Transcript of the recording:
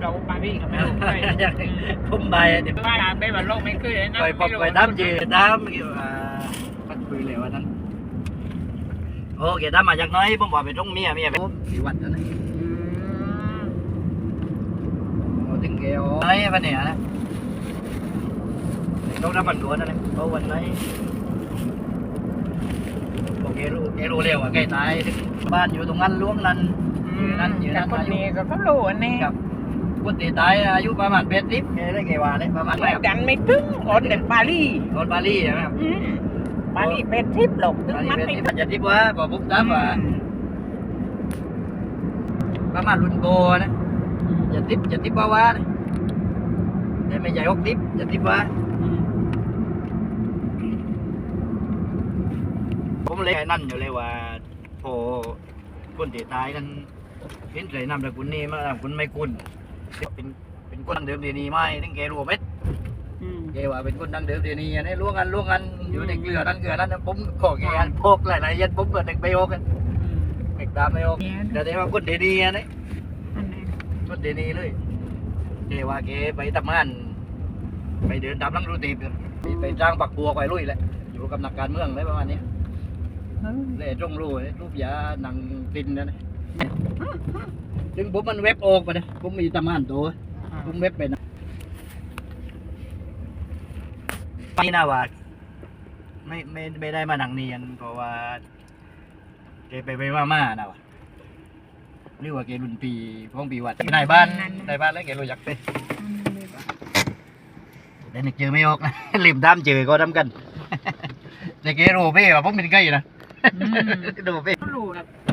เราปารีสก็ไม่รู้ไปผมไปเดี๋ยวว่าไปวันโลกไม่เคยนะไปพบไปตามจีตามอ่าพักคุยเลยวันนั้นโอเคตามมาจากน้อยผมบอกไปตรงเมียเมียไปสี่วันแล้วนะอืมโอ้ถึงเกลน้อยวันเนี้ยนะต้องรับบันตัวนั่นแหละเพราะวันไหนโอเครู้แกรู้เร็วอะแกตายบ้านอยู่ตรงนั้นล้วงนั้นอืมนั่นอยู่นั่แต่นคนนี้ก็เขารู้อันนี้ คนที่ตายอายุประมาณเป็ดสิบแกได้ไงวะเนี่ยประมาณแบบดันไม่ถึงคนเด็กปารีคนปารีใช่ไหมครับอืมปารีเป็นทิพย์หรอกถึงปารีมันเป็ดไม่สิบถึงจะทิพว่าบอกผมตามว่าประมาณรุ่นโบนะจะทิพย์จะทิพว่าว่านะแต่ไม่ใหญ่หกทิพย์จะทิพย์ว่าผมเลยนั่นอยู่เลยว่าพอคนที่ตายกันเห็นใจนำแต่คุณนี่มานำคุณไม่คุณ เป็นเป็นคนดังเดิมดีนี่ไหมถึงแกรู้ไหมอืม แกว่าเป็นคนดังเดิมดีนี่อันนี้ล่วงกันล่วงกันอยู่ในเกลือนั่นเกลือนั้นผมขอแกอันพกหลายๆยันผมเปิดเด็กไปโอกันเด็กตามไม่โอแต่ได้ว่าคนดีดีอันนี้อันนี้คนดีดีเลยแกว่าแกไปทำงานไปเดินตามลังรูตีบไปจ้างปักบัวไว้ลุยแหละอยู่กับนักการเมืองอะไรประมาณนี้ เออ เล่ตรงรูรูปยาหนังตินนะนะ ถึงผมมันเว็บออกไปนะผมมีตำงานตัวผมเว็บไปนะไม่น่าว่าไม่ไม่ไม่ได้มาหนังเนียนเพราะว่าแกไปไปมามานะวะหรือว่าแกรุ่นปีของปีวัดในบ้านในบ้านแล้วแกรู้จักไปแต่นึกเจอไม่ออกนะริมด้ามเจอก็ทำกันแต่แกรู้พี่ว่าผมเป็นไก่นะอืมดูพี่เขารู้แบบมีนะดูดินั่นนี่เดี๋ยวเราไป